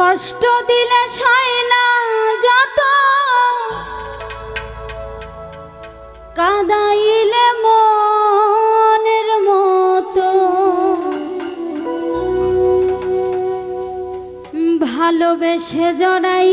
কষ্ট দিলে সয় না যত। কাদাইলে মনের মতো। ভালোবেসে জড়াই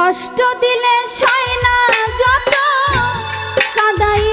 কষ্ট দিলে সাইনা যত কাদাই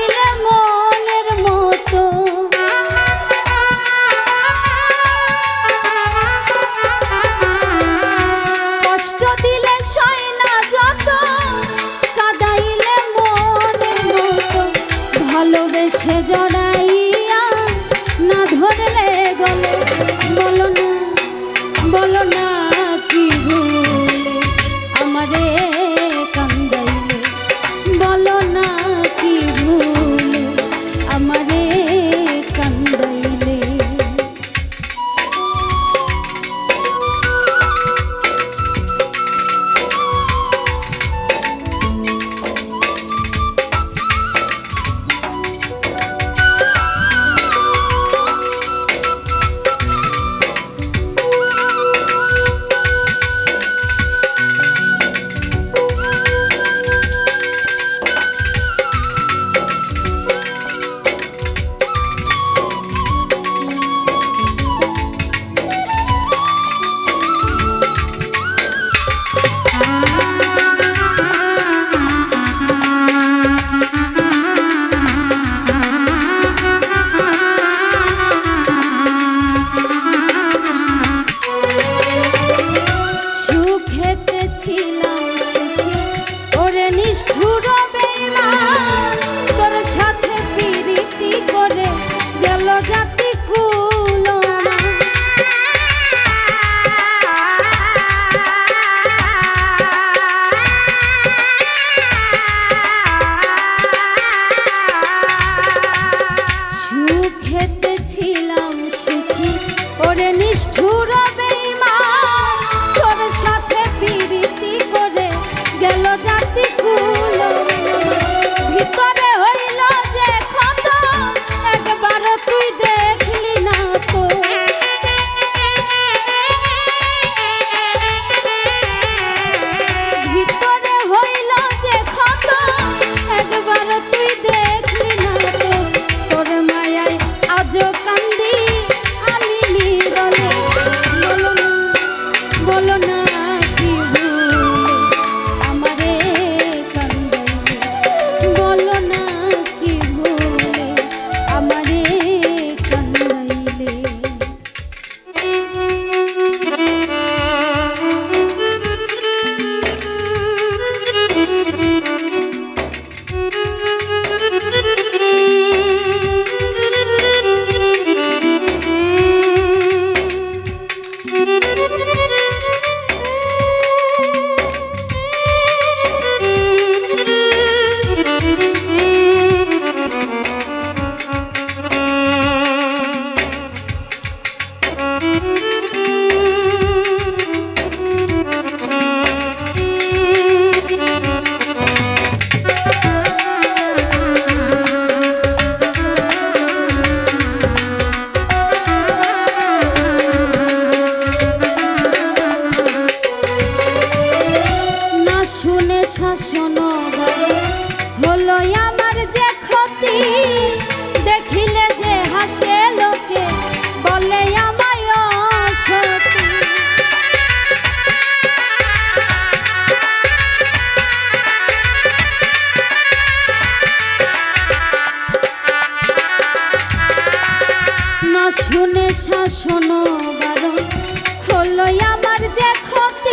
দেখো